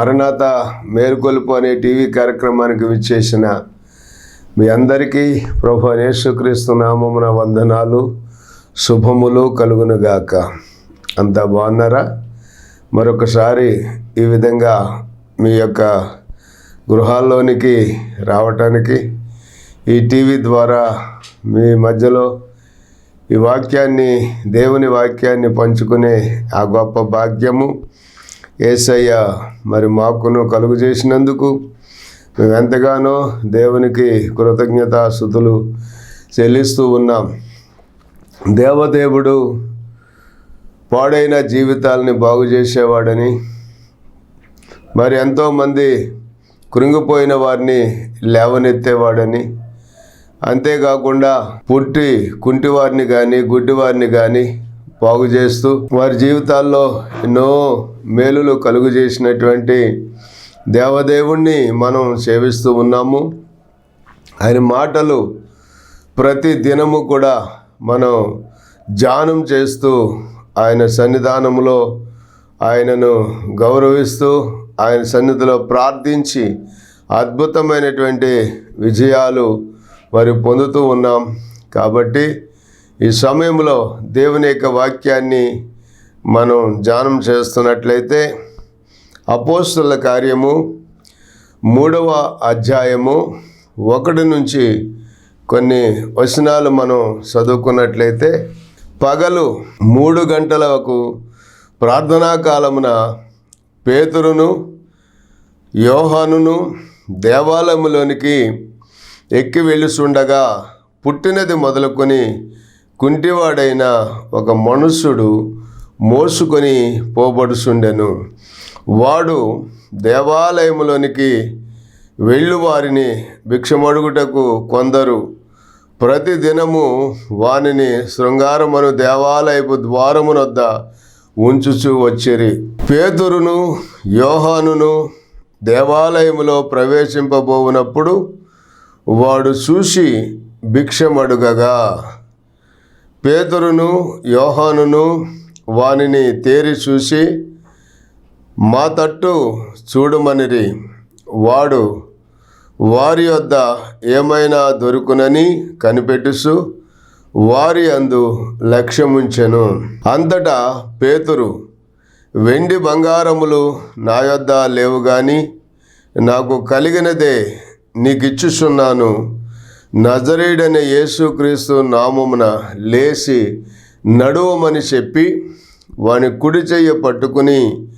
మరణాత మేల్కొలుపు అనే టీవీ కార్యక్రమానికి విచ్చేసిన మీ అందరికీ ప్రభు యేసుక్రీస్తు నామమున వందనాలు శుభములు కలుగునుగాక. అంతా బాగున్నారా? మరొకసారి ఈ విధంగా మీ యొక్క గృహాల్లోనికి రావటానికి ఈ టీవీ ద్వారా మీ మధ్యలో ఈ వాక్యాన్ని దేవుని వాక్యాన్ని పంచుకునే ఆ గొప్ప భాగ్యము ఏసయ్య మరి మాకును కలుగు చేసినందుకు మేము ఎంతగానో దేవునికి కృతజ్ఞతాస్థుతులు చెల్లిస్తూ ఉన్నాం. దేవదేవుడు పాడైన జీవితాలని బాగు చేసేవాడని మరి ఎంతోమంది కృంగిపోయిన వారిని లేవనెత్తేవాడని అంతేకాకుండా పుట్టి కుంటివారిని కానీ గుడ్డివారిని కానీ బాగు చేస్తూ వారి జీవితాల్లో ఎన్నో మేలులు కలుగు చేసినటువంటి దేవదేవుణ్ణి మనం సేవిస్తూ ఉన్నాము. ఆయన మాటలు ప్రతి దినము కూడా మనం ధ్యానం చేస్తూ ఆయన సన్నిధానంలో ఆయనను గౌరవిస్తూ ఆయన సన్నిధిలో ప్రార్థించి అద్భుతమైనటువంటి విజయాలు మరి పొందుతూ ఉన్నాం. కాబట్టి ఈ సమయంలో దేవుని యొక్క వాక్యాన్ని మనం ధ్యానం చేస్తున్నట్లయితే అపోస్తుల కార్యము మూడవ అధ్యాయము ఒకటి నుంచి కొన్ని వచనాలు మనం చదువుకున్నట్లయితే పగలు మూడు గంటలకు ప్రార్థనా కాలమున పేతురును యోహానును దేవాలయములోనికి ఎక్కి వెళ్ళుచుండగా పుట్టినది మొదలుకొని కుంటివాడైన ఒక మనుష్యుడు మోసుకొని పోబడుచుండెను. వాడు దేవాలయములోనికి వెళ్ళు వారిని భిక్షమడుగుటకు కొందరు. ప్రతిదినము వానిని శృంగారమును దేవాలయపు ద్వారమునొద్ద ఉంచుచూ వచ్చిరి. పేతురును యోహానును దేవాలయములో ప్రవేశింపబోవునప్పుడు వాడు చూసి భిక్షమడుగగా. పేతురును యోహానును వానిని తేరి చూసి మా తట్టు చూడమనిరి వాడు వారి వద్ద ఏమైనా దొరుకునని కనిపెట్టుసు వారి అందు లక్ష్యముంచెను. అంతటా పేతురు వెండి బంగారములు నా యొద్ద లేవు గాని నాకు కలిగినదే నీకిచ్చుచున్నాను. నజరేడనే యేసుక్రీస్తు నామమున లేచి నడువమని చెప్పి వాని కుడి చెయ్యి పట్టుకుని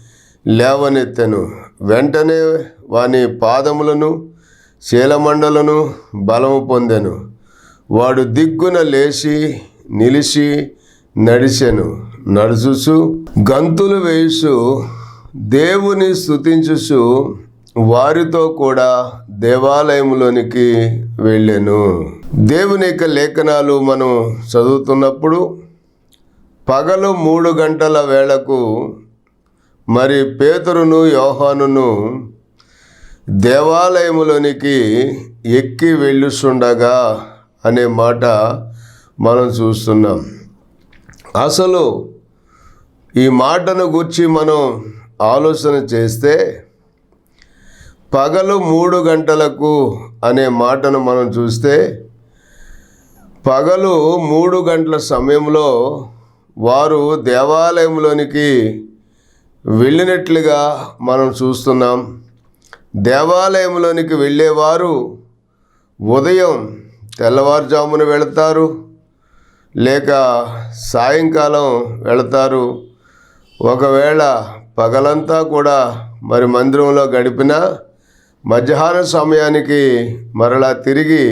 లేవనెత్తెను. వెంటనే వాని పాదములను శీలమండలను బలము పొందెను. వాడు దిగ్గున లేచి నిలిచి నడిచెను. నడుచుచు గంతులు వేయుచు దేవుని స్తుతించుచు వారితో కూడా దేవాలయంలోనికి వెళ్ళాను. దేవుని యొక్క లేఖనాలు మనం చదువుతున్నప్పుడు పగలు మూడు గంటల వేళకు మరి పేతురును యోహానును దేవాలయములోనికి ఎక్కి వెళ్ళుచుండగా అనే మాట మనం చూస్తున్నాం. అసలు ఈ మాటను గురించి మనం ఆలోచన చేస్తే పగలు మూడు గంటలకు అనే మాటను మనం చూస్తే పగలు మూడు గంటల సమయంలో వారు దేవాలయంలోనికి వెళ్ళినట్లుగా మనం చూస్తున్నాం. దేవాలయంలోనికి వెళ్ళేవారు ఉదయం తెల్లవారుజామున వెళతారు లేక సాయంకాలం వెళతారు. ఒకవేళ పగలంతా కూడా మరి మందిరంలో గడిపిన మధ్యాహ్న సమయానికి మరలా తిరిగి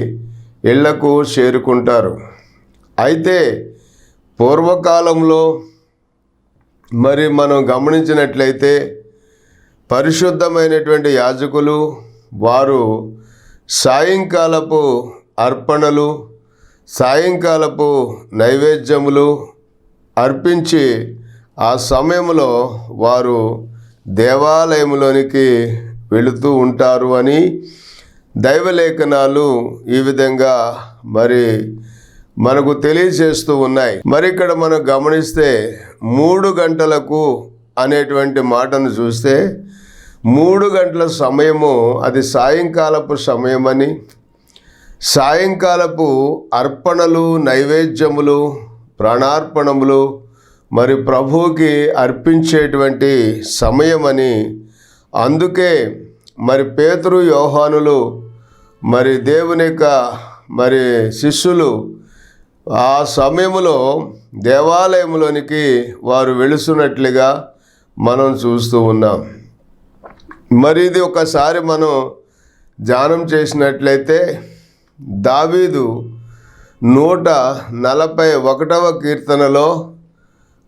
ఇళ్ళకు చేరుకుంటారు. అయితే పూర్వకాలంలో మరి మనం గమనించినట్లయితే పరిశుద్ధమైనటువంటి యాజకులు వారు సాయంకాలపు అర్పణలు సాయంకాలపు నైవేద్యములు అర్పించి ఆ సమయంలో వారు దేవాలయంలోనికి వెళుతూ ఉంటారు అని దైవలేఖనాలు ఈ విధంగా మరి మనకు తెలియజేస్తూ ఉన్నాయి. మరి ఇక్కడ మనం గమనిస్తే మూడు గంటలకు అనేటువంటి మాటను చూస్తే మూడు గంటల సమయము అది సాయంకాలపు సమయమని సాయంకాలపు అర్పణలు నైవేద్యములు ప్రాణార్పణములు మరి ప్రభువుకి అర్పించేటువంటి సమయమని. అందుకే మరి పేతురు యోహానులు మరి దేవుని యొక్క మరి శిష్యులు ఆ సమయంలో దేవాలయంలోనికి వారు వెళుస్తున్నట్లుగా మనం చూస్తూ ఉన్నాం. మరి ఇది ఒకసారి మనం ధ్యానం చేసినట్లయితే దావీదు నూట నలభై ఒకటవ కీర్తనలో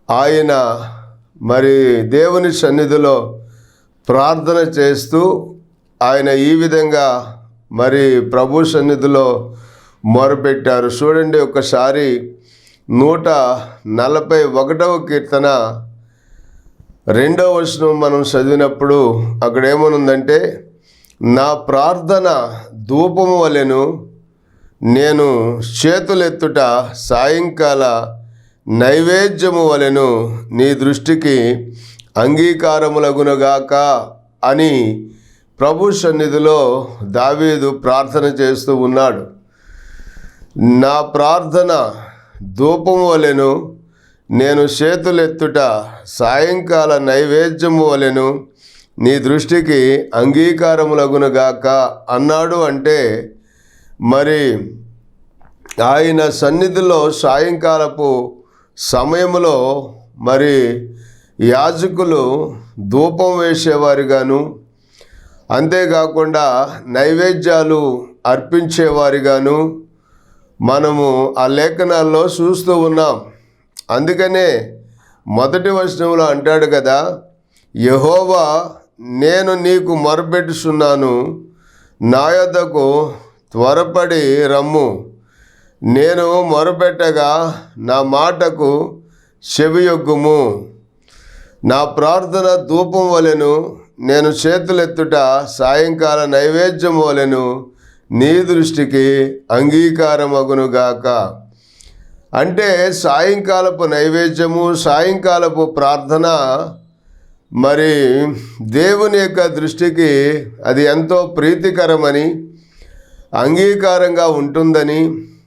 ఆయన మరి దేవుని సన్నిధిలో ప్రార్థన చేస్తూ ఆయన ఈ విధంగా మరి ప్రభు సన్నిధిలో మొరపెట్టారు. చూడండి ఒకసారి నూట నలభై ఒకటవ కీర్తన. రెండవ వచనం మనం చదివినప్పుడు అక్కడ ఏమనుందంటే నా ప్రార్థన ధూపము వలెను నేను చేతులెత్తుట సాయంకాల నైవేద్యము వలెను నీ దృష్టికి అంగీకారములగునగాక అని ప్రభు సన్నిధిలో దావీదు ప్రార్థన చేస్తూ ఉన్నాడు. నా ప్రార్థన ధూపము వలెను నేను చేతులెత్తుట సాయంకాల నైవేద్యము వలెను నీ దృష్టికి అంగీకారములగునుగాక అన్నాడు అంటే మరి ఆయన సన్నిధిలో సాయంకాలపు సమయంలో మరి యాజకులు ధూపం వేసేవారుగాను అంతేకాకుండా నైవేద్యాలు అర్పించేవారిగాను మనము ఆ లేఖనాల్లో చూస్తూ ఉన్నాం. అందుకనే మొదటి వచనంలో అంటాడు కదా యహోవా నేను నీకు మొరపెట్టుచున్నాను. నా యొద్దకు త్వరపడి రమ్ము. నేను మొరపెట్టగా నా మాటకు చెవియొగ్గుము. నా ప్రార్థన ధూపం వలెను నేను చేతులెత్తుట సాయంకాల నైవేద్యం వలెను నీ దృష్టికి అంగీకారమగునుగాక. అంటే సాయంకాలపు నైవేద్యము సాయంకాలపు ప్రార్థన మరి దేవుని యొక్క దృష్టికి అది ఎంతో ప్రీతికరమని అంగీకారంగా ఉంటుందని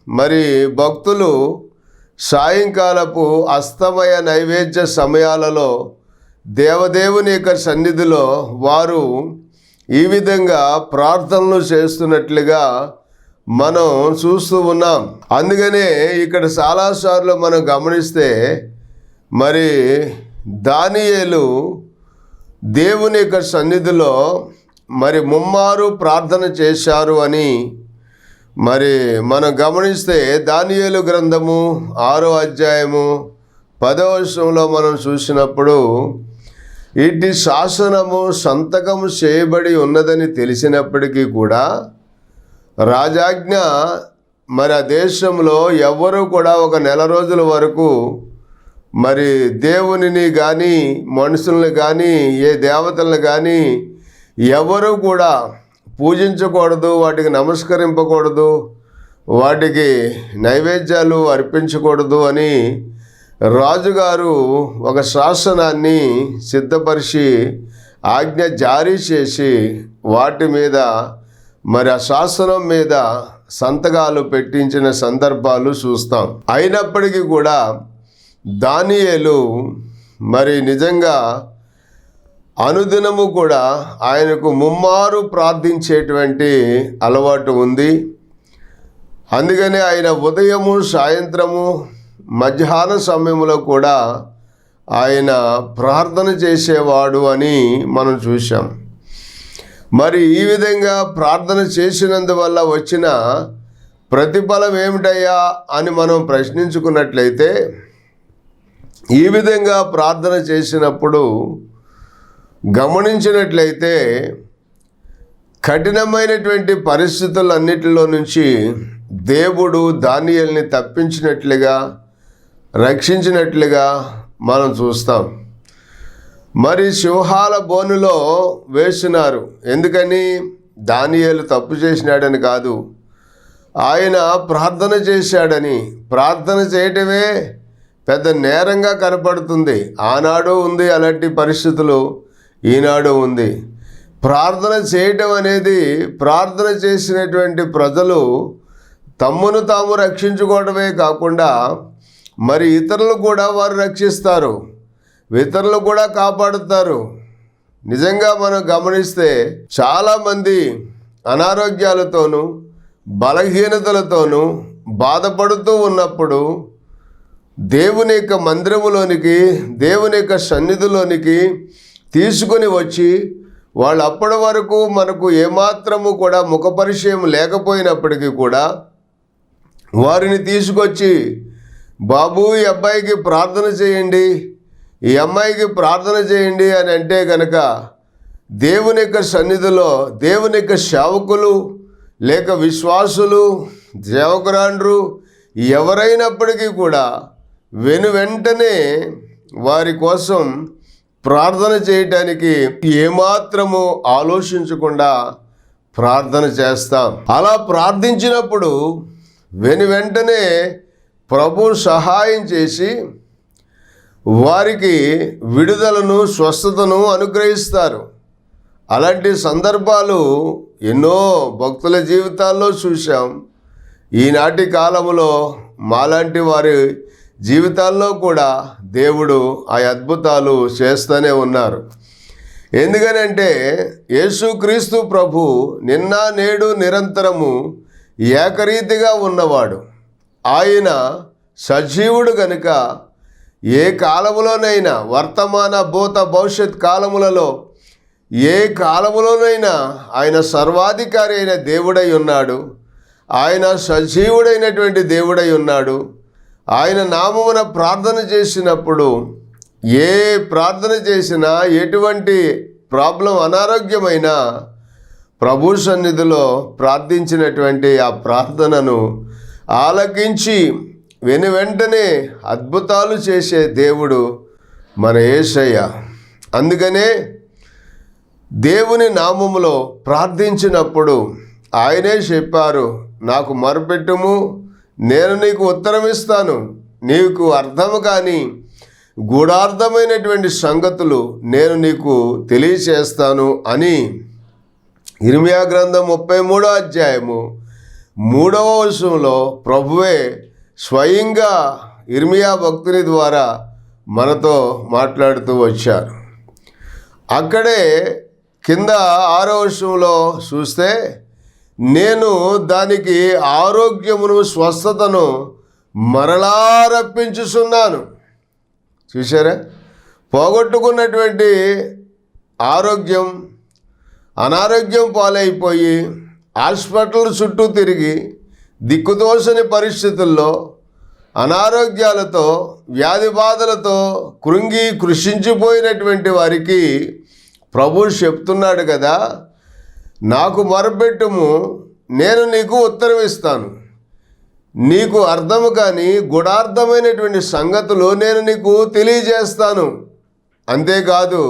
మరి భక్తులు సాయంకాలపు అస్తమయ నైవేద్య సమయాలలో దేవదేవుని యొక్క సన్నిధిలో వారు ఈ విధంగా ప్రార్థనలు చేస్తున్నట్లుగా మనం చూస్తూ ఉన్నాం. అందుకనే ఇక్కడ చాలాసార్లు మనం గమనిస్తే మరి దానియేలు దేవుని యొక్క సన్నిధిలో మరి ముమ్మారు ప్రార్థన చేశారు అని మరి మనం గమనిస్తే దానియేలు గ్రంథము ఆరో అధ్యాయము పదవ విషయంలో మనం చూసినప్పుడు ఇటు శాసనము సంతకం చేయబడి ఉన్నదని తెలిసినప్పటికీ కూడా రాజాజ్ఞ మరి ఆ దేశంలో ఎవ్వరూ కూడా ఒక నెల రోజుల వరకు మరి దేవునిని కానీ మనుషుల్ని కానీ ఏ దేవతలను కానీ ఎవరూ కూడా పూజించకూడదు వాటికి నమస్కరింపకూడదు వాటికి నైవేద్యాలు అర్పించకూడదు అని రాజుగారు ఒక శాసనాన్ని సిద్ధపరిచి ఆజ్ఞ జారీ చేసి వాటి మీద మరి ఆ శాసనం మీద సంతకాలు పెట్టించిన సందర్భాలు చూస్తాం. అయినప్పటికీ కూడా దానియేలు మరి నిజంగా అనుదినము కూడా ఆయనకు ముమ్మారు ప్రార్థించేటువంటి అలవాటు ఉంది. అందుకనే ఆయన ఉదయము సాయంత్రము మధ్యాహ్న సమయంలో కూడా ఆయన ప్రార్థన చేసేవాడు అని మనం చూసాం మరి ఈ విధంగా ప్రార్థన చేసినందువల్ల వచ్చిన ప్రతిఫలం ఏమిటయ్యా అని మనం ప్రశ్నించుకున్నట్లయితే ఈ విధంగా ప్రార్థన చేసినప్పుడు గమనించినట్లయితే కఠినమైనటువంటి పరిస్థితులన్నిటిలో నుంచి దేవుడు దానియల్ని తప్పించినట్లుగా రక్షించినట్లుగా మనం చూస్తాం. మరి సింహాల బోనులో వేసినారు ఎందుకని? దానియేలు తప్పు చేసినాడని కాదు. ఆయన ప్రార్థన చేశాడని. ప్రార్థన చేయటమే పెద్ద నేరంగా కనపడుతుంది. ఆనాడు ఉంది అలాంటి పరిస్థితులు ఈనాడు ఉంది. ప్రార్థన చేయటం అనేది ప్రార్థన చేసినటువంటి ప్రజలు తమ్మును తాము రక్షించుకోవడమే కాకుండా మరి ఇతరులు కూడా వారు రక్షిస్తారు ఇతరులు కూడా కాపాడుతారు. నిజంగా మనం గమనిస్తే చాలామంది అనారోగ్యాలతోనూ బలహీనతలతోనూ బాధపడుతూ ఉన్నప్పుడు దేవుని యొక్క మందిరములోనికి దేవుని యొక్క సన్నిధిలోనికి తీసుకొని వచ్చి వాళ్ళు అప్పటి వరకు మనకు ఏమాత్రము కూడా ముఖ పరిచయం లేకపోయినప్పటికీ కూడా వారిని తీసుకొచ్చి బాబు ఈ అబ్బాయికి ప్రార్థన చేయండి. ఈ అమ్మాయికి ప్రార్థన చేయండి అని అంటే కనుక దేవుని యొక్క సన్నిధిలో దేవుని యొక్క సేవకులు లేక విశ్వాసులు సేవకురాండ్రు ఎవరైనప్పటికీ కూడా వెను వెంటనే వారి కోసం ప్రార్థన చేయటానికి ఏమాత్రము ఆలోచించకుండా ప్రార్థన చేస్తాం. అలా ప్రార్థించినప్పుడు వెను వెంటనే ప్రభు సహాయం చేసి వారికి విడుదలను స్వస్థతను అనుగ్రహిస్తారు. అలాంటి సందర్భాలు ఎన్నో భక్తుల జీవితాల్లో చూశాం. ఈనాటి కాలంలో మాలాంటి వారి జీవితాల్లో కూడా దేవుడు ఆ అద్భుతాలు చేస్తూనే ఉన్నారు. ఎందుకనంటే యేసుక్రీస్తు ప్రభు నిన్న నేడు నిరంతరము ఏకరీతిగా ఉన్నవాడు. ఆయన సజీవుడు గనుక ఏ కాలములోనైనా వర్తమాన భూత భవిష్యత్ కాలములలో ఏ కాలములోనైనా ఆయన సర్వాధికారి అయిన దేవుడై ఉన్నాడు. ఆయన సజీవుడైనటువంటి దేవుడై ఉన్నాడు. ఆయన నామమున ప్రార్థన చేసినప్పుడు ఏ ప్రార్థన చేసినా ఎటువంటి ప్రాబ్లం అనారోగ్యమైన ప్రభు సన్నిధిలో ప్రార్థించినటువంటి ఆ ప్రార్థనను ఆలకించి వెను వెంటనే అద్భుతాలు చేసే దేవుడు మన ఏసయ్య. అందుకనే దేవుని నామములో ప్రార్థించినప్పుడు ఆయనే చెప్పారు నాకు మొరపెట్టుము నేను నీకు ఉత్తరం ఇస్తాను. నీకు అర్థము కానీ గూఢార్థమైనటువంటి సంగతులు నేను నీకు తెలియచేస్తాను అని. ఇర్మియా గ్రంథం ముప్పై మూడో అధ్యాయము మూడవ వర్షంలో ప్రభువే స్వయంగా ఇర్మియా భక్తుని ద్వారా మనతో మాట్లాడుతూ వచ్చారు. అక్కడే కింద ఆరో వర్షంలో చూస్తే నేను దానికి ఆరోగ్యమును స్వస్థతను మరలా రప్పించుచున్నాను. చూసారా పోగొట్టుకున్నటువంటి ఆరోగ్యం అనారోగ్యం పాలైపోయి హాస్పిటల్ చుట్టూ తిరిగి దిక్కుతోసని పరిస్థితుల్లో అనారోగ్యాలతో వ్యాధి బాధలతో కృంగి కృషించిపోయినటువంటి వారికి ప్రభు చెప్తున్నాడు కదా నాకు మొరపెట్టుము నేను నీకు ఉత్తరం ఇస్తాను. నీకు అర్థము కానీ గుడార్థమైనటువంటి సంగతులు నేను నీకు తెలియజేస్తాను. అంతేకాదు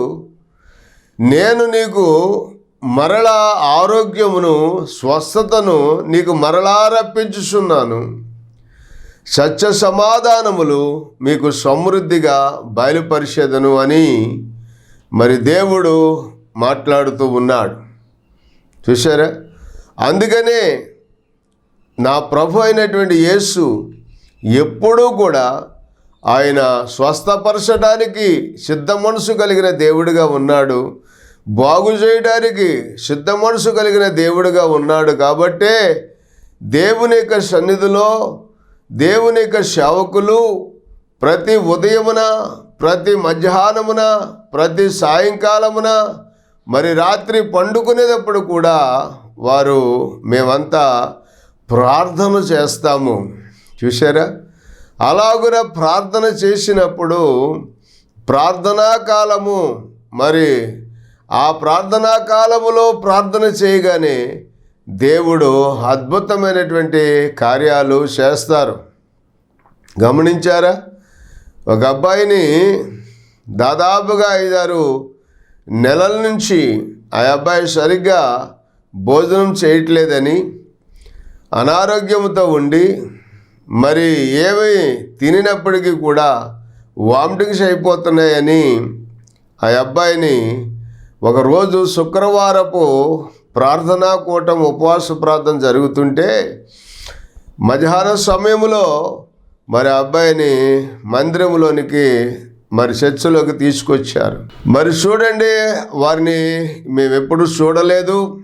నేను నీకు మరలా ఆరోగ్యమును స్వస్థతను నీకు మరలా రప్పించుచున్నాను. సత్య సమాధానములు మీకు సమృద్ధిగా బయలుపరిచేదను అని మరి దేవుడు మాట్లాడుతూ ఉన్నాడు. చూసారా అందుకనే నా ప్రభు అయినటువంటి యేసు ఎప్పుడూ కూడా ఆయన స్వస్థపరచడానికి సిద్ధ మనసు కలిగిన దేవుడిగా ఉన్నాడు. బాగు చేయడానికి సిద్ధ మనసు కలిగిన దేవుడుగా ఉన్నాడు కాబట్టే దేవుని యొక్క సన్నిధిలో దేవుని యొక్క సేవకులు ప్రతి ఉదయమున ప్రతి మధ్యాహ్నమున ప్రతి సాయంకాలమున మరి రాత్రి పండుకునేటప్పుడు కూడా వారు మేమంతా ప్రార్థన చేస్తాము. చూసారా అలాగున ప్రార్థన చేసినప్పుడు ప్రార్థనా కాలము మరి ఆ ప్రార్థనా కాలములో ప్రార్థన చేయగానే దేవుడు అద్భుతమైనటువంటి కార్యాలు చేస్తారు. గమనించారా? ఒక అబ్బాయిని దాదాపుగా ఐదారు నెలల నుంచి ఆ అబ్బాయి సరిగ్గా భోజనం చేయట్లేదని అనారోగ్యంతో ఉండి మరి ఏమి తినినప్పటికీ కూడా వామిటింగ్స్ అయిపోతున్నాయని ఆ అబ్బాయిని ఒకరోజు శుక్రవారపు ప్రార్థనా కూటం ఉపవాస ప్రార్థన జరుగుతుంటే మధ్యాహ్న సమయంలో మరి అబ్బాయిని మందిరంలోనికి మరి చర్చలోకి తీసుకొచ్చారు. మరి చూడండి వారిని మేము ఎప్పుడు చూడలేదు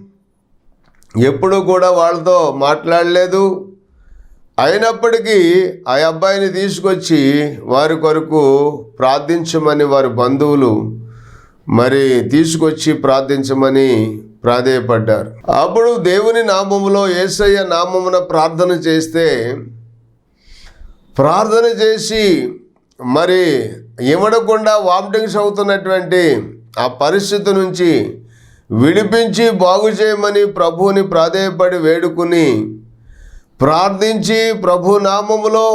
ఎప్పుడు కూడా వాళ్ళతో మాట్లాడలేదు. అయినప్పటికీ ఆ అబ్బాయిని తీసుకొచ్చి వారి కొరకు ప్రార్థించమని వారి బంధువులు మరి తీసుకొచ్చి ప్రార్థించమని ప్రాధేయపడ్డారు. అప్పుడు దేవుని నామములో ఏసయ్య నామమున ప్రార్థన చేస్తే ప్రార్థన చేసి మరి ఇవ్వడకుండా వామిటింగ్స్ అవుతున్నటువంటి ఆ పరిస్థితి నుంచి విడిపించి బాగు చేయమని ప్రభువుని ప్రాధేయపడి వేడుకుని ప్రార్థించి ప్రభు నామములో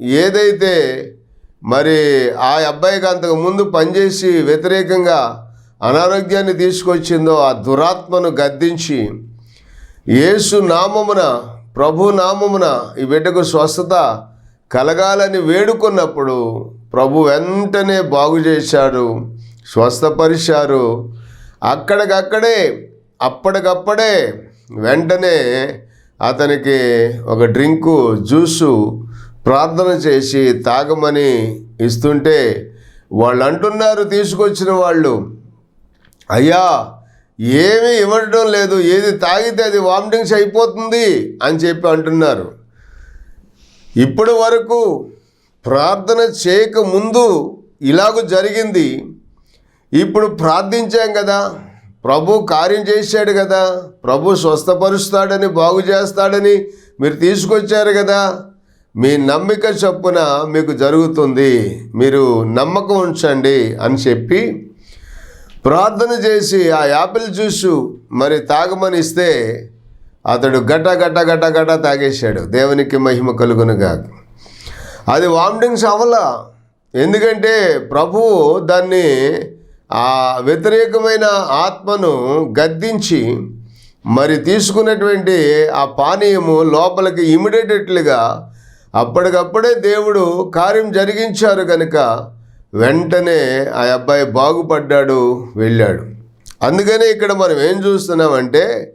ఏదైతే మరి ఆ అబ్బాయికి అంతకు ముందు పనిచేసి వ్యతిరేకంగా అనారోగ్యాన్ని తీసుకొచ్చిందో ఆ దురాత్మను గద్దించి యేసు నామమున ప్రభు నామమున ఈ బిడ్డకు స్వస్థత కలగాలని వేడుకున్నప్పుడు ప్రభు వెంటనే బాగు చేశాడు స్వస్థపరిచారు. అక్కడికక్కడే అప్పటికప్పుడే వెంటనే అతనికి ఒక డ్రింకు జ్యూసు ప్రార్థన చేసి తాగమని ఇస్తుంటే వాళ్ళు అంటున్నారు తీసుకొచ్చిన వాళ్ళు. అయ్యా ఏమీ ఇవ్వడం లేదు ఏది తాగితే అది వామిటింగ్స్ అయిపోతుంది అని చెప్పి అంటున్నారు. ఇప్పటి వరకు ప్రార్థన చేయకముందు ఇలాగ జరిగింది. ఇప్పుడు ప్రార్థించాం కదా ప్రభు కార్యం చేశాడు కదా ప్రభు స్వస్థపరుస్తాడని బాగు చేస్తాడని మీరు తీసుకొచ్చారు కదా మీ నమ్మిక చొప్పున మీకు జరుగుతుంది. మీరు నమ్మకం ఉంచండి అని చెప్పి ప్రార్థన చేసి ఆ యాపిల్ జ్యూసు మరి తాగమని ఇస్తే అతడు గట గట గట గట తాగేశాడు. దేవునికి మహిమ కలుగునుగా అది వామిటింగ్స్ అవ్వలా ఎందుకంటే ప్రభువు దాన్ని ఆ వ్యతిరేకమైన ఆత్మను గద్దించి మరి తీసుకున్నటువంటి ఆ పానీయము లోపలికి ఇమిడేటట్లుగా అప్పటికప్పుడే దేవుడు కార్యం జరిగించారు కనుక వెంటనే ఆ అబ్బాయి బాగుపడ్డాడు వెళ్ళాడు. అందుకనే ఇక్కడ మనం ఏం చూస్తున్నామంటే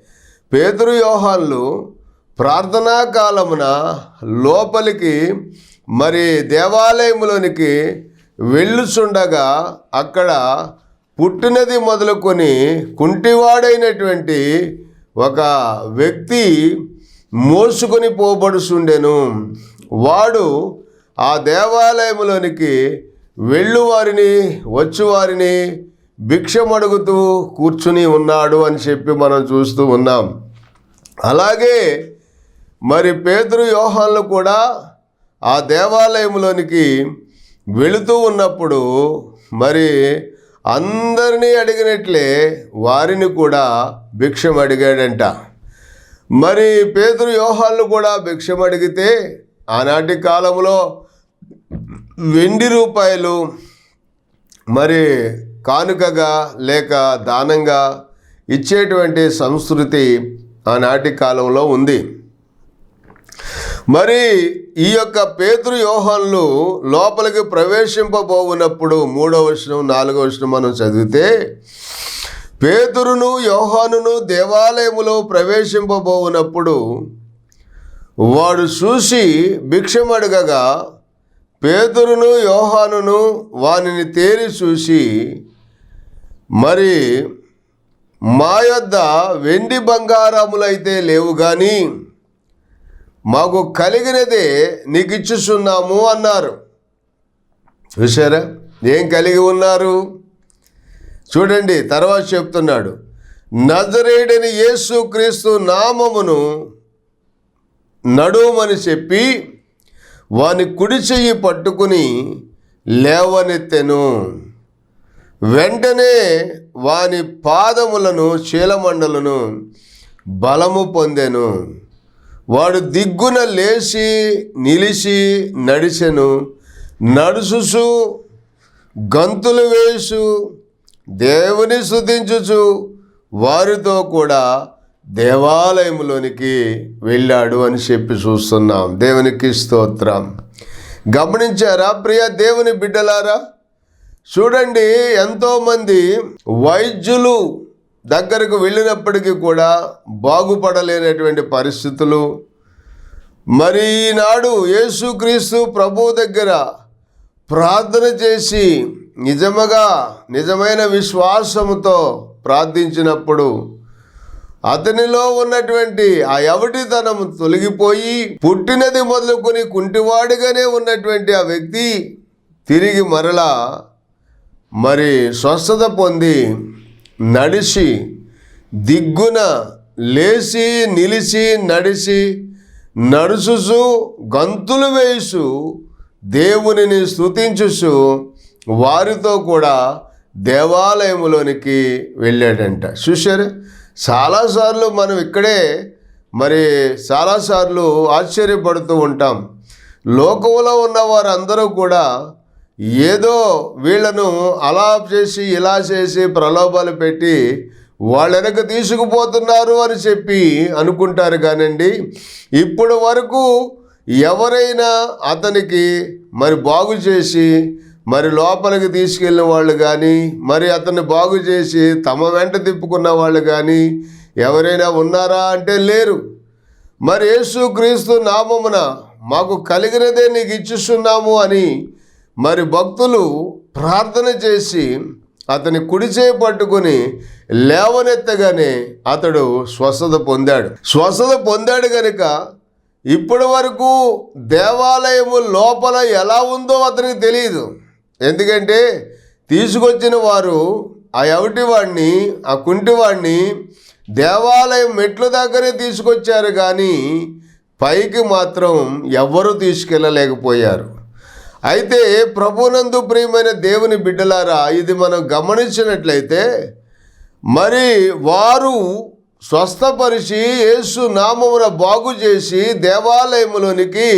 పేతురు యోహాన్లు ప్రార్థనా కాలమున లోపలికి మరి దేవాలయంలోనికి వెళ్ళుచుండగా అక్కడ పుట్టినది మొదలుకొని కుంటివాడైనటువంటి ఒక వ్యక్తి మోసుకొని పోబడుచుండెను. వాడు ఆ దేవాలయములోనికి వెళ్ళువారిని వచ్చువారిని భిక్షమడుగుతూ కూర్చుని ఉన్నాడు అని చెప్పి మనం చూస్తూ ఉన్నాం. అలాగే మరి పేదరు యోహాన్లు కూడా ఆ దేవాలయంలోనికి వెళుతూ ఉన్నప్పుడు మరి అందరినీ అడిగినట్లే వారిని కూడా భిక్షం అడిగాడంట మరి పేదరు యోహాన్లు కూడా భిక్షం అడిగితే ఆనాటి కాలంలో వెండి రూపాయలు మరి కానుకగా లేక దానంగా ఇచ్చేటువంటి సంస్కృతి ఆనాటి కాలంలో ఉంది. మరి ఈ యొక్క పేతురు యోహాన్లు లోపలికి ప్రవేశింపబోవునప్పుడు మూడవ వచనం నాలుగవ వచనం మనం చదివితే పేతురును యోహానును దేవాలయములో ప్రవేశింపబోవునప్పుడు వాడు చూసి భిక్షమడగగా పేతురును యోహానును వానిని తేరి చూసి మరి మా యొద్ద వెండి బంగారములైతే లేవు కానీ మాకు కలిగినదే నీకు ఇచ్చుచున్నాము అన్నారు. చూసారా ఏం కలిగి ఉన్నారు? చూడండి తర్వాత చెప్తున్నాడు నజరేడని యేసు క్రీస్తు నామమును నడుమని చెప్పి వాని కుడి చెయ్యి పట్టుకుని లేవనెత్తెను. వెంటనే వాని పాదములను చీలమండలను బలము పొందెను. వాడు దిగ్గున లేచి నిలిచి నడిచెను. నడుచుచు గంతులు వేసు దేవుని శుద్ధించుచు వారితో కూడా దేవాలయంలోనికి వెళ్ళాడు అని చెప్పి చూస్తున్నాం. దేవునికి స్తోత్రం. గమనించారా ప్రియ దేవుని బిడ్డలారా? చూడండి ఎంతోమంది వైద్యులు దగ్గరకు వెళ్ళినప్పటికీ కూడా బాగుపడలేనటువంటి పరిస్థితులు. మరి ఈనాడు యేసుక్రీస్తు ప్రభు దగ్గర ప్రార్థన చేసి నిజముగా నిజమైన విశ్వాసముతో ప్రార్థించినప్పుడు అతనిలో ఉన్నటువంటి ఆ ఎవటితనం తొలగిపోయి పుట్టినది మొదలుకొని కుంటివాడిగానే ఉన్నటువంటి ఆ వ్యక్తి తిరిగి మరలా మరి స్వస్థత పొంది నడిచి దిగ్గున లేచి నిలిచి నడిచి నడుచుసు గంతులు వేసు దేవునిని స్తుతించుచు వారితో కూడా దేవాలయంలోనికి వెళ్ళాడంట. చూశారు? చాలాసార్లు మనం ఇక్కడే మరి చాలాసార్లు ఆశ్చర్యపడుతూ ఉంటాం. లోకంలో ఉన్న వారందరూ కూడా ఏదో వీళ్ళను అలా చేసి ఇలా చేసి ప్రలోభాలు పెట్టి వాళ్ళ వెనక తీసుకుపోతున్నారు అని చెప్పి అనుకుంటారు కానండి. ఇప్పుడు వరకు ఎవరైనా అతనికి మరి బాగు చేసి మరి లోపలికి తీసుకెళ్ళిన వాళ్ళు కానీ మరి అతన్ని బాగు చేసి తమ వెంట తిప్పుకున్న వాళ్ళు కానీ ఎవరైనా ఉన్నారా అంటే లేరు. మరి యేసుక్రీస్తు నామమున మాకు కలిగినదే నీకు ఇచ్చిస్తున్నాము అని మరి భక్తులు ప్రార్థన చేసి అతని కుడిచేయి పట్టుకుని లేవనెత్తగానే అతడు స్వస్థత పొందాడు. స్వస్థత పొందాడు కనుక ఇప్పటి వరకు దేవాలయము లోపల ఎలా ఉందో అతనికి తెలియదు. ఎందుకంటే తీసుకొచ్చిన వారు ఆ ఎవటివాడిని ఆ కుంటివాడిని దేవాలయం మెట్ల దగ్గరే తీసుకొచ్చారు కానీ పైకి మాత్రం ఎవ్వరూ తీసుకెళ్ళలేకపోయారు. అయితే ప్రభునందు ప్రియమైన దేవుని బిడ్డలారా ఇది మనం గమనించినట్లయితే మరి వారు స్వస్థపరిచి యేసు నామమున బాగు చేసి దేవాలయములోనికి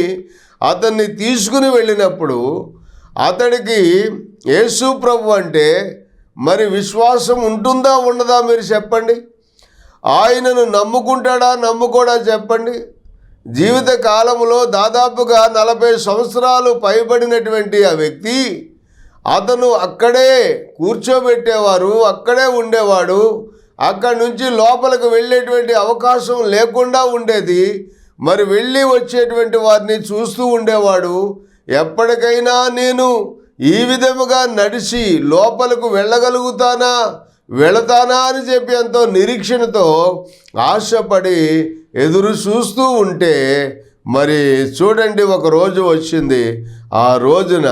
అతన్ని తీసుకుని వెళ్ళినప్పుడు అతడికి యేసు ప్రభు అంటే మరి విశ్వాసం ఉంటుందా ఉండదా మీరు చెప్పండి? ఆయనను నమ్ముకుంటాడా నమ్ముకోడా చెప్పండి? జీవిత కాలంలో దాదాపుగా నలభై సంవత్సరాలు పైబడినటువంటి ఆ వ్యక్తి అతను అక్కడే కూర్చోబెట్టేవారు అక్కడే ఉండేవాడు. అక్కడి నుంచి లోపలికి వెళ్ళేటువంటి అవకాశం లేకుండా ఉండేది. మరి వెళ్ళి వచ్చేటువంటి వారిని చూస్తూ ఉండేవాడు. ఎప్పటికైనా నేను ఈ విధముగా నడిచి లోపలకు వెళ్ళగలుగుతానా? వెళతానా అని చెప్పి ఎంతో నిరీక్షణతో ఆశపడి ఎదురు చూస్తూ ఉంటే మరి చూడండి ఒక రోజు వచ్చింది. ఆ రోజున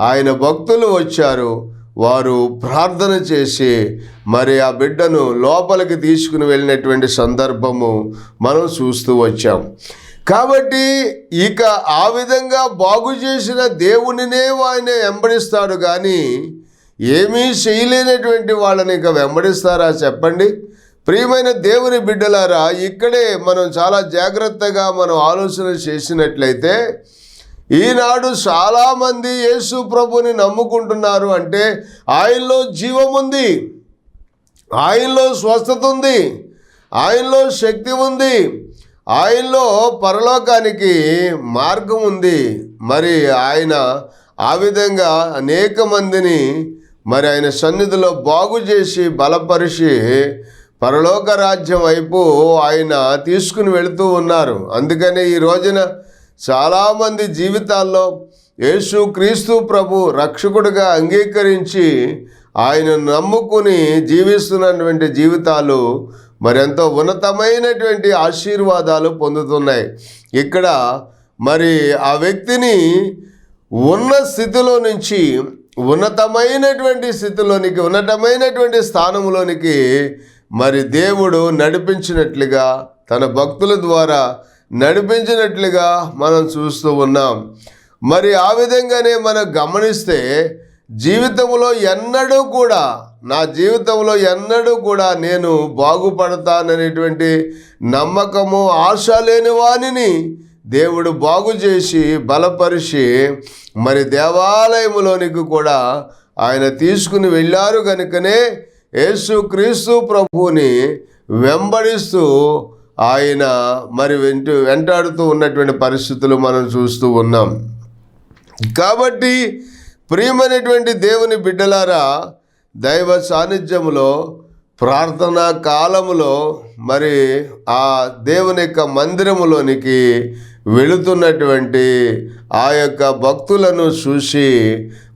ఆయన భక్తులు వచ్చారు. వారు ప్రార్థన చేసి మరి ఆ బిడ్డను లోపలికి తీసుకుని వెళ్ళినటువంటి సందర్భము మనం చూస్తూ వచ్చాం. కాబట్టి ఇక ఆ విధంగా బాగు చేసిన దేవునినే ఆయన వెంబడిస్తాడు కానీ ఏమీ చేయలేనటువంటి వాళ్ళని ఇక వెంబడిస్తారా చెప్పండి? ప్రియమైన దేవుని బిడ్డలారా ఇక్కడే మనం చాలా జాగ్రత్తగా మనం ఆలోచన చేసినట్లయితే ఈనాడు చాలామంది యేసు ప్రభుని నమ్ముకుంటున్నారు అంటే ఆయనలో జీవం ఉంది ఆయనలో స్వస్థత ఉంది ఆయనలో శక్తి ఉంది ఆయనలో పరలోకానికి మార్గం ఉంది. మరి ఆయన ఆ విధంగా అనేక మందిని మరి ఆయన సన్నిధిలో బాగు చేసి బలపరిచి పరలోక రాజ్యం వైపు ఆయన తీసుకుని వెళుతూ ఉన్నారు. అందుకనే ఈ రోజున చాలామంది జీవితాల్లో యేసు క్రీస్తు ప్రభు రక్షకుడిగా అంగీకరించి ఆయన నమ్ముకుని జీవిస్తున్నటువంటి జీవితాలు మరెంతో ఉన్నతమైనటువంటి ఆశీర్వాదాలు పొందుతున్నాయి. ఇక్కడ మరి ఆ వ్యక్తిని ఉన్న స్థితిలో నుంచి ఉన్నతమైనటువంటి స్థితిలోనికి ఉన్నతమైనటువంటి స్థానంలోనికి మరి దేవుడు నడిపించినట్లుగా తన భక్తుల ద్వారా నడిపించినట్లుగా మనం చూస్తూ ఉన్నాం. మరి ఆ విధంగానే మనం గమనిస్తే జీవితంలో ఎన్నడూ కూడా నా జీవితంలో ఎన్నడూ కూడా నేను బాగుపడతాననేటువంటి నమ్మకము ఆశ లేని వాణిని దేవుడు బాగు చేసి బలపరిచి మరి దేవాలయములోనికి కూడా ఆయన తీసుకుని వెళ్ళారు కనుకనే యేసు క్రీస్తు ప్రభువుని వెంబడిస్తూ ఆయన మరి వెంట వెంటాడుతూ ఉన్నటువంటి పరిస్థితులు మనం చూస్తూ ఉన్నాం. కాబట్టి ప్రియమైనటువంటి దేవుని బిడ్డలారా దైవ సాన్నిధ్యములో ప్రార్థనా కాలములో మరి ఆ దేవుని యొక్క మందిరములోనికి వెళుతున్నటువంటి ఆ యొక్క భక్తులను చూసి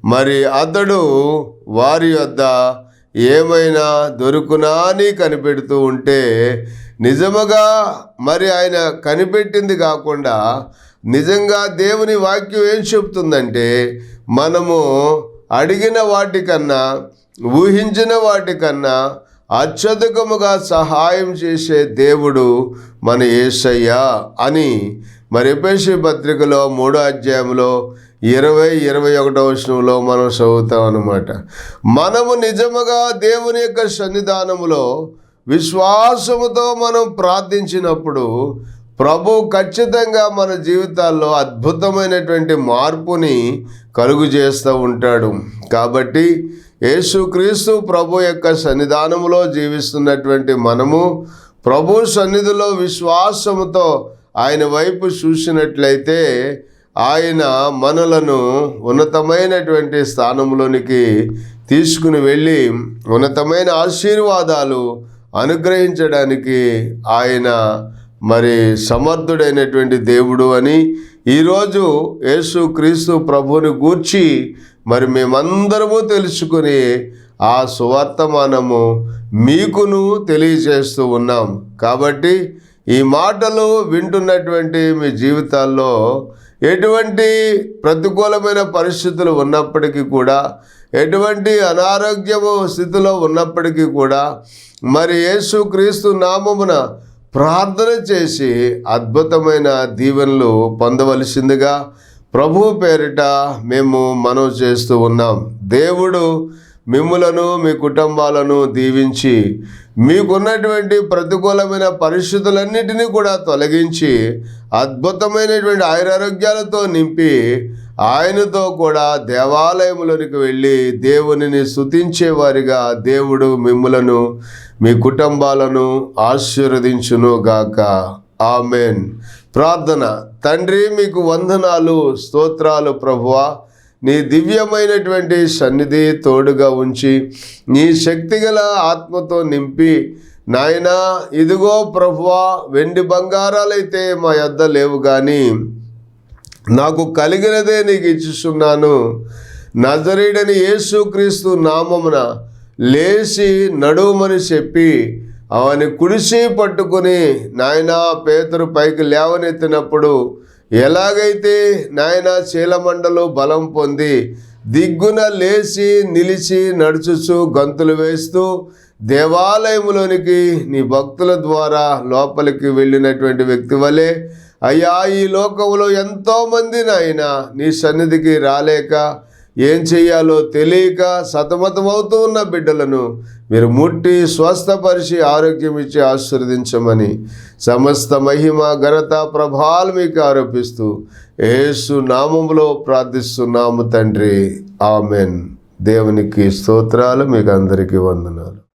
మరి అతడు వారి యొద్ద ఏమైనా దొరుకునా అని కనిపెడుతూ ఉంటే నిజముగా మరి ఆయన కనిపెట్టింది కాకుండా నిజంగా దేవుని వాక్యం ఏం చెప్తుందంటే మనము అడిగిన వాటికన్నా ఊహించిన వాటికన్నా అత్యధికముగా సహాయం చేసే దేవుడు మన యేసయ్య అని మరి ఎపేసి పత్రికలో మూడో అధ్యాయంలో ఇరవై ఇరవై ఒకటో వచనంలో మనం చదువుతాం అనమాట మనము నిజముగా దేవుని యొక్క సన్నిధానములో విశ్వాసముతో మనం ప్రార్థించినప్పుడు ప్రభు ఖచ్చితంగా మన జీవితాల్లో అద్భుతమైనటువంటి మార్పుని కలుగు చేస్తూ ఉంటాడు. కాబట్టి యేసుక్రీస్తు ప్రభు యొక్క సన్నిధానములో జీవిస్తున్నటువంటి మనము ప్రభు సన్నిధిలో విశ్వాసముతో ఆయన వైపు చూసినట్లయితే ఆయన మనలను ఉన్నతమైనటువంటి స్థానంలోనికి తీసుకుని వెళ్ళి ఉన్నతమైన ఆశీర్వాదాలు అనుగ్రహించడానికి ఆయన మరి సమర్థుడైనటువంటి దేవుడు అని ఈరోజు యేసు క్రీస్తు ప్రభుని గూర్చి మరి మేమందరము తెలుసుకుని ఆ సువార్త మనము మీకును తెలియజేస్తూ ఉన్నాం. కాబట్టి ఈ మాటలు వింటున్నటువంటి మీ జీవితాల్లో ఎటువంటి ప్రతికూలమైన పరిస్థితులు ఉన్నప్పటికీ కూడా ఎటువంటి అనారోగ్యము స్థితిలో ఉన్నప్పటికీ కూడా మరి యేసు క్రీస్తు నామమున ప్రార్థన చేసి అద్భుతమైన దీవెనలు పొందవలసిందిగా ప్రభు పేరిట మేము మనవి చేస్తూ ఉన్నాం. దేవుడు మిమ్ములను మీ కుటుంబాలను దీవించి మీకున్నటువంటి ప్రతికూలమైన పరిస్థితులన్నిటినీ కూడా తొలగించి అద్భుతమైనటువంటి ఆయురారోగ్యాలతో నింపి ఆయనతో కూడా దేవాలయములోనికి వెళ్ళి దేవునిని స్థుతించేవారిగా దేవుడు మిమ్ములను మీ కుటుంబాలను ఆశీర్వదించును గాక ఆమెన్. ప్రార్థన. తండ్రి మీకు వందనాలు స్తోత్రాలు ప్రభువా. నీ దివ్యమైనటువంటి సన్నిధి తోడుగా ఉంచి నీ శక్తిగల ఆత్మతో నింపి నాయనా ఇదిగో ప్రభువా వెండి బంగారాలైతే మా యొద్ద లేవు కానీ నాకు కలిగినదే నీకు ఇచ్చిస్తున్నాను నజరీడని యేసుక్రీస్తు నామమున లేచి నడుమని చెప్పి అవని కుడిసి పట్టుకొని నాయన పేతురు పైకి లేవనెత్తినప్పుడు ఎలాగైతే నాయన చీలమండలు బలం పొంది దిగ్గున లేచి నిలిచి నడుచుచు గంతులు వేస్తూ దేవాలయములోనికి నీ భక్తుల ద్వారా లోపలికి వెళ్ళినటువంటి వ్యక్తి వలె అయ్యా ఈ లోకంలో ఎంతోమంది నాయన నీ సన్నిధికి రాలేక ఏం చెయ్యాలో తెలియక సతమతమవుతూ ఉన్న బిడ్డలను మీరు ముట్టి స్వస్థపరిచి ఆరోగ్యం ఇచ్చి ఆశీర్వదించమని సమస్త మహిమ ఘనత ప్రభాలు మీకు ఆరోపిస్తూ యేసు నామములో ప్రార్థిస్తున్నాము తండ్రి. ఆమెన్. దేవునికి స్తోత్రాలు మీకు అందరికీ వందనాలు.